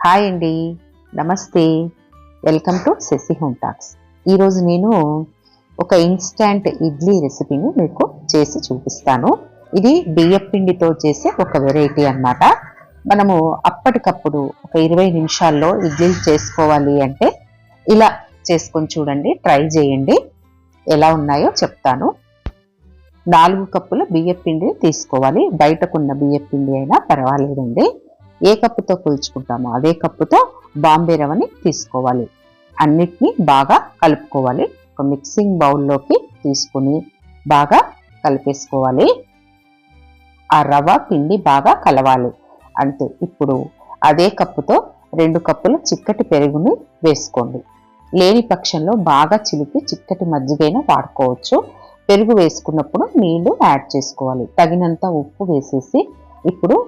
Hi అండి. నమస్తే. Welcome to Shashi home talks. ఈరోజు నేను ఒక ఇన్స్టాంట్ ఇడ్లీ రెసిపీని మీకు చేసి చూపిస్తాను. ఇది బియ్యం పిండితో చేసే ఒక వెరైటీ అన్నమాట. మనము అప్పటికప్పుడు ఒక ఇరవై నిమిషాల్లో ఇడ్లీలు చేసుకోవాలి అంటే ఇలా చేసుకొని చూడండి ట్రై చేయండి. ఎలా ఉన్నాయో చెప్తాను. నాలుగు కప్పుల బియ్యం తీసుకోవాలి. బయటకున్న బియ్యం పిండి అయినా పర్వాలేదండి. ఏ కప్పుతో కొలుచుకుంటామో అదే కప్పుతో బాంబే రవ్వని తీసుకోవాలి. అన్నిటినీ బాగా కలుపుకోవాలి. ఒక మిక్సింగ్ బౌల్లోకి తీసుకుని బాగా కలిపేసుకోవాలి. ఆ రవ్వ పిండి బాగా కలవాలి. అంతే ఇప్పుడు అదే కప్పుతో రెండు కప్పుల చిక్కటి పెరుగుని వేసుకోండి. లేని పక్షంలో బాగా చిలిపి చిక్కటి మజ్జిగైనా వాడుకోవచ్చు. పెరుగు వేసుకున్నప్పుడు నీళ్ళు యాడ్ చేసుకోవాలి. తగినంత ఉప్పు వేసేసి ఇప్పుడు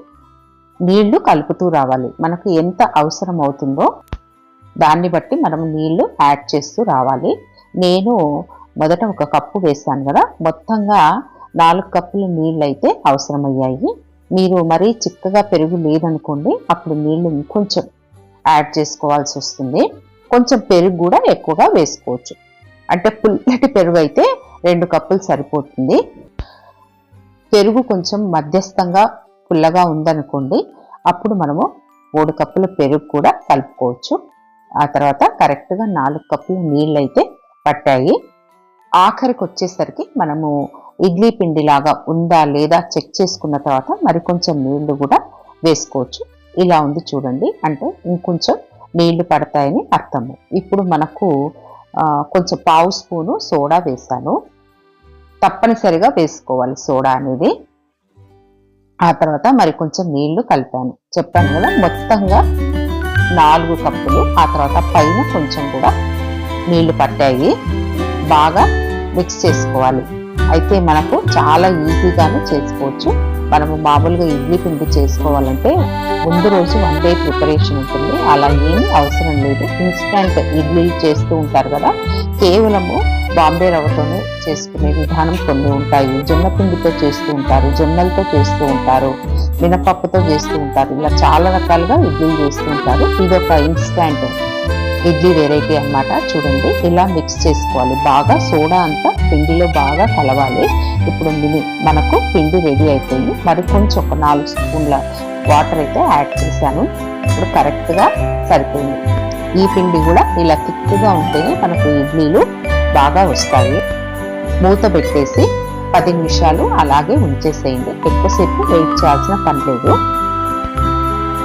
నీళ్ళు కలుపుతూ రావాలి. మనకు ఎంత అవసరం అవుతుందో దాన్ని బట్టి మనం నీళ్ళు యాడ్ చేస్తూ రావాలి. నేను మొదట ఒక కప్పు వేసాను కదా మొత్తంగా నాలుగు కప్పుల నీళ్ళు అయితే అవసరమయ్యాయి. మీరు మరీ చిక్కగా పెరుగు లేదనుకోండి అప్పుడు నీళ్ళు ఇంకొంచెం యాడ్ చేసుకోవాల్సి వస్తుంది. కొంచెం పెరుగు కూడా ఎక్కువగా వేసుకోవచ్చు. అంటే పుల్లటి పెరుగు అయితే రెండు కప్పులు సరిపోతుంది. పెరుగు కొంచెం మధ్యస్థంగా పుల్లగా ఉందనుకోండి అప్పుడు మనము మూడు కప్పుల పెరుగు కూడా కలుపుకోవచ్చు. ఆ తర్వాత కరెక్ట్గా నాలుగు కప్పుల నీళ్ళు అయితే పట్టాయి. ఆఖరికి వచ్చేసరికి మనము ఇడ్లీ పిండిలాగా ఉందా లేదా చెక్ చేసుకున్న తర్వాత మరి కొంచెం నీళ్ళు కూడా వేసుకోవచ్చు. ఇలా ఉంది చూడండి అంటే ఇంకొంచెం నీళ్ళు పడతాయని అర్థము. ఇప్పుడు మనకు కొంచెం పావు స్పూను సోడా వేసాను. తప్పనిసరిగా వేసుకోవాలి సోడా అనేది. ఆ తర్వాత మరి కొంచెం నీళ్ళు కలిపాను. చెప్పాను కదా మొత్తంగా నాలుగు కప్పులు ఆ తర్వాత పైన కొంచెం కూడా నీళ్ళు పట్టాయి. బాగా మిక్స్ చేసుకోవాలి. అయితే మనకు చాలా ఈజీగానే చేసుకోవచ్చు. మనము మామూలుగా ఇడ్లీ పిండి చేసుకోవాలంటే ముందు రోజు వన్ డే ప్రిపరేషన్ ఉంటుంది. అలా ఏమీ అవసరం లేదు. ఇన్స్టంట్ ఇడ్లీ చేస్తూ ఉంటారు కదా కేవలము బాంబే రవ్వతోనే చేసుకునే విధానం కొన్ని ఉంటాయి. జొన్న పిండితో చేస్తూ ఉంటారు జొన్నలతో చేస్తూ ఉంటారు మినపప్పుతో చేస్తూ ఉంటారు. ఇలా చాలా రకాలుగా ఇడ్లీ చేస్తూ ఉంటారు. ఇది ఒక ఇన్స్టాంట్ ఇడ్లీ వెరైటీ అన్నమాట. చూడండి ఇలా మిక్స్ చేసుకోవాలి. బాగా సోడా అంతా పిండిలో బాగా కలవాలి. ఇప్పుడు మిని మనకు పిండి రెడీ అయిపోయింది. మరి కొంచెం ఒక నాలుగు స్పూన్ల వాటర్ అయితే యాడ్ చేశాను. ఇప్పుడు కరెక్ట్గా సరిపోయింది. ఈ పిండి కూడా ఇలా థిక్గా ఉంటేనే మనకు ఇడ్లీలు బాగా వస్తాయి. మూత పెట్టేసి పది నిమిషాలు అలాగే ఉంచేసేయండి. ఎక్కువసేపు వెయిట్ చేయాల్సిన పని లేదు.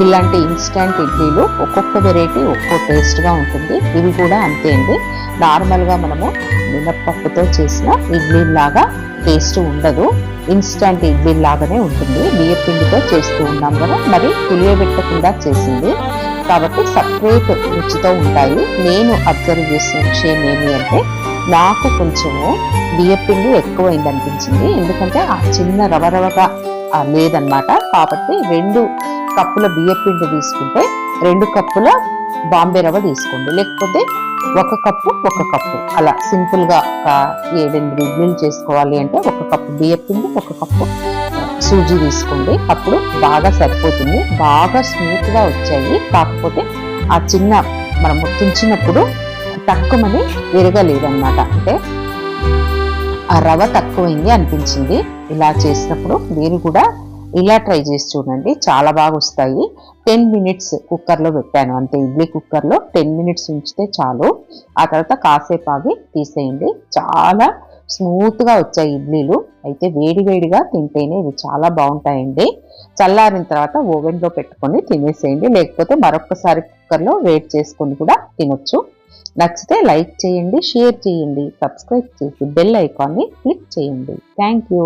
ఇలాంటి ఇన్స్టంట్ ఇడ్లీలు ఒక్కొక్క వెరైటీ ఒక్కో టేస్ట్గా ఉంటుంది. ఇవి కూడా అంతే అండి. నార్మల్గా మనము మినప్పప్పుతో చేసిన ఇడ్లీ లాగా టేస్ట్ ఉండదు. ఇన్స్టంట్ ఇడ్లీ లాగానే ఉంటుంది బియ్యపిండితో చేస్తూ ఉన్నాం కదా. మరి పులియబెట్టకుండా చేసింది. కాబట్టి సపరేట్ రుచితో ఉంటాయి. నేను అబ్జర్వ్ చేసిన విషయం ఏమి అంటే నాకు కొంచెము బియ్యపిండి ఎక్కువైంది అనిపించింది. ఎందుకంటే ఆ చిన్న రవ రవగా లేదనమాట కాబట్టి రెండు కప్పుల బియ్యపిండి తీసుకుంటే రెండు కప్పుల బాంబే రవ్వ తీసుకోండి. లేకపోతే ఒక కప్పు ఒక కప్పు. అలా సింపుల్గా ఒక ఏడెనిమిది ఇడ్లీలు చేసుకోవాలి అంటే ఒక కప్పు బియ్యపిండి ఒక కప్పు సూజీ తీసుకోండి. అప్పుడు బాగా సరిపోతుంది. బాగా స్మూత్గా వచ్చాయి. కాకపోతే ఆ చిన్న మనం తుంచినప్పుడు తక్కువని విరగలేదన్నమాట. అంటే ఆ రవ తక్కువైంది అనిపించింది. ఇలా చేసినప్పుడు మీరు కూడా ఇలా ట్రై చేసి చూడండి. చాలా బాగా వస్తాయి. టెన్ మినిట్స్ కుక్కర్లో పెట్టాను. అంతే ఇడ్లీ కుక్కర్లో టెన్ మినిట్స్ ఉంచితే చాలు. ఆ తర్వాత కాసేపు ఆగి తీసేయండి. చాలా స్మూత్గా వచ్చాయి ఇడ్లీలు. అయితే వేడివేడిగా తింటేనే ఇవి చాలా బాగుంటాయండి. చల్లారిన తర్వాత ఓవెన్లో పెట్టుకొని తినేసేయండి. లేకపోతే మరొకసారి కుక్కర్లో వేడి చేసుకొని కూడా తినొచ్చు. నచ్చితే లైక్ చేయండి షేర్ చేయండి సబ్స్క్రైబ్ చేసి బెల్ ఐకాన్ని క్లిక్ చేయండి. Thank you.